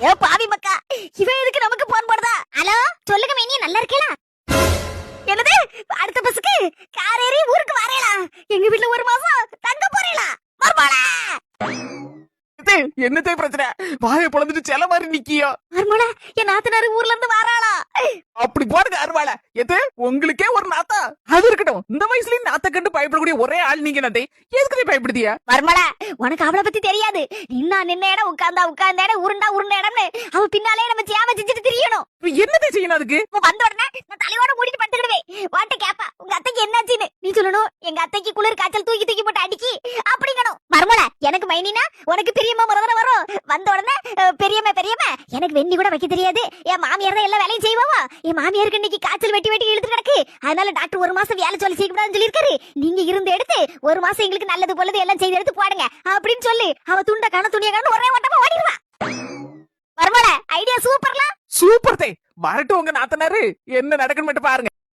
ஏ பாவி மக்கா இவன் எதுக்கு நமக்கு போன் போடுதா ஹலோ சொல்லுங்க மேனி நல்லா இருக்கீங்களா? என்னது அடுத்த பஸ்க்கு கார் ஏறி ஊருக்கு வரையலா? எங்க வீட்ல ஒரு மாசம் தங்க போறீங்களா? மர்மாளா என்னதே பிரச்சனை? வாயை பொழந்துட்டு செல மாதிரி நிக்கியோ? மர்மாளா என் நாத்தனாரு ஊர்ல இருந்து வராளா? அப்படி போறது அருவாள எது? உங்களுக்கே ஒரு நாத்தா. அது இருக்கட்டும். இந்த வயசுலயும் நாத்த கண்டு பயப்படக்கூடிய ஒரே ஆள் நீங்க நட்டே எதுக்கு நீ பயப்படுதியா? மர்மோளா உனக்கு அவளை பத்தி தெரியாது. நின்னா நின்ன இடம் உட்கார்ந்தா உட்கார்ந்த இடம் உருண்டா உருண்ட இடம்னு அவ பின்னாலே நம்ம சேவ செஞ்சுட்டு திரியணும் என்னத்தை செய்யணும் அதுக்கு? வந்த உடனே நான் தலையோட மூடிட்டு படுத்துக்கிடுவேன். வாட்ட கேப்பா உங்க அத்தைக்கு என்னாச்சுன்னு. நீ சொல்லணும் எங்க அத்தைக்கு குளிர் காய்ச்சல் தூக்கி தூக்கி போட்டு அடிக்கி மர்மல எனக்கு மைனினா உனக்கு பெரியம்மா முறதர வரும். வந்த உடனே பெரியம்மா பெரியம்மா எனக்கு வெண்ணி கூட வைக்க தெரியாது. என் மாமியார் தான் எல்லா வேலையும் செய்வாவா? என் மாமியாருக்கு இன்னைக்கு காய்ச்சல் வெட்டி வெட்டி இழுத்து கிடக்கு. அதனால டாக்டர் ஒரு மாசம் வேலை சொல்லி செய்யக்கூடாதுன்னு சொல்லியிருக்காரு. நீங்க இருந்து எடுத்து ஒரு மாசம் எங்களுக்கு நல்லது போலது எல்லாம் செய்து எடுத்து போடுங்க. அப்படின்னு சொல்லி அவ துண்ட காண துணிய காண ஒரே ஓட்டமா ஓடிடுவா. பரவாயில்ல ஐடியா சூப்பர்லாம் சூப்பர் தே வரட்டும் உங்க நாத்தனாரு. என்ன நடக்குன்னு மட்டும் பாருங்க.